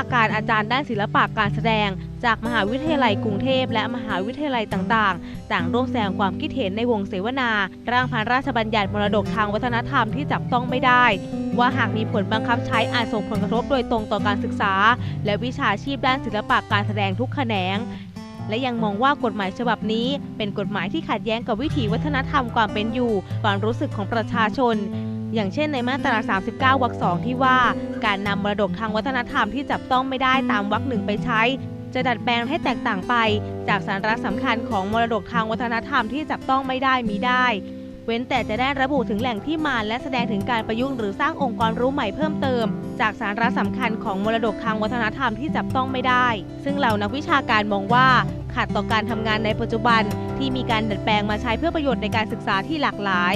าการอาจารย์ด้านศิลปะการแสดง จากมหาวิทยาลัยกรุงเทพและมหาวิทยาลัยต่างๆ ต่างร่วมแสดงความคิดเห็นในวงเสวนา ร่างพระราชบัญญัติมรดกทางวัฒนธรรมที่จับต้องไม่ได้ ว่าหากมีผลบังคับใช้อาจส่งผลกระทบโดยตรงต่อการศึกษา และวิชาชีพด้านศิลปะการแสดงทุกแขนงและยังมองว่ากฎหมายฉบับนี้เป็นกฎหมายที่ขัดแย้งกับวิถีวัฒนธรรมความเป็นอยู่ ความรู้สึกของประชาชน อย่างเช่นในมาตรา 39 วรรคสองที่ว่า การนำมรดกทางวัฒนธรรมที่จับต้องไม่ได้ตามวรรคหนึ่งไปใช้ จะดัดแปลงให้แตกต่างไป จากสาระสำคัญของมรดกทางวัฒนธรรมที่จับต้องไม่ได้มีได้ เว้นแต่จะได้ระบุถึงแหล่งที่มาและแสดงถึงการประยุกต์หรือสร้างองค์ความรู้ใหม่เพิ่มเติม จากสาระสำคัญของมรดกทางวัฒนธรรมที่จับต้องไม่ได้ ซึ่งเหล่านักวิชาการมองว่าขัดต่อการทำงานในปัจจุบันที่มีการดัดแปลงมาใช้เพื่อประโยชน์ในการศึกษาที่หลากหลาย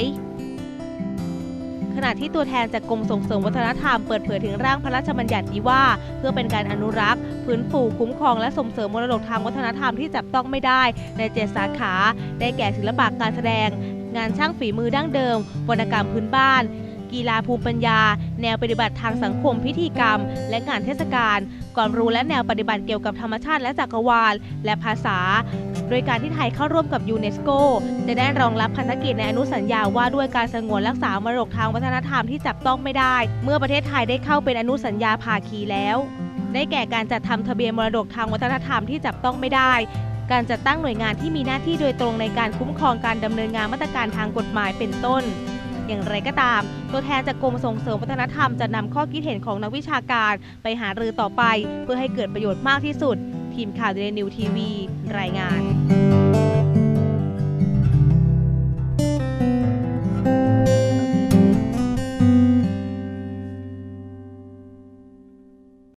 ณะที่ตัวแทนจากกรมส่งเสริมวัฒนธรรมเปิดเผยถึงร่างพระราชบัญญัตินี้ว่า เพื่อเป็นการอนุรักษ์ฟื้นฟูคุ้มครองและส่งเสริมมรดกทางวัฒนธรรมที่จับต้องไม่ได้ในเจ็ดสาขา ได้แก่ศิลปะการแสดง งานช่างฝีมือดั้งเดิมวรรณกรรมพื้นบ้าน กีฬาภูมิปัญญา แนวปฏิบัติทางสังคมพิธีกรรม และงานเทศกาลความรู้และแนวปฏิบัติเกี่ยวกับธรรมชาติและจักรวาล และภาษา โดยการที่ไทยเข้าร่วมกับยูเนสโกจะได้รองรับพันธกิจในอนุสัญญาว่าด้วยการสงวนรักษามรดกทางวัฒนธรรมที่จับต้องไม่ได้ เมื่อประเทศไทยได้เข้าเป็นอนุสัญญาภาคีแล้ว ได้แก่การจัดทำทะเบียนมรดกทางวัฒนธรรมที่จับต้องไม่ได้การจัดตั้งหน่วยงานที่มีหน้าที่โดยตรงในการคุ้มครองการดำเนินงานมาตรการทางกฎหมายเป็นต้น อย่างไรก็ตาม ตัวแทนจากกรมส่งเสริมวัฒนธรรมจะนำข้อคิดเห็นของนักวิชาการไปหารือต่อไป เพื่อให้เกิดประโยชน์มากที่สุด ทีมข่าวเดนิวทีวีรายงาน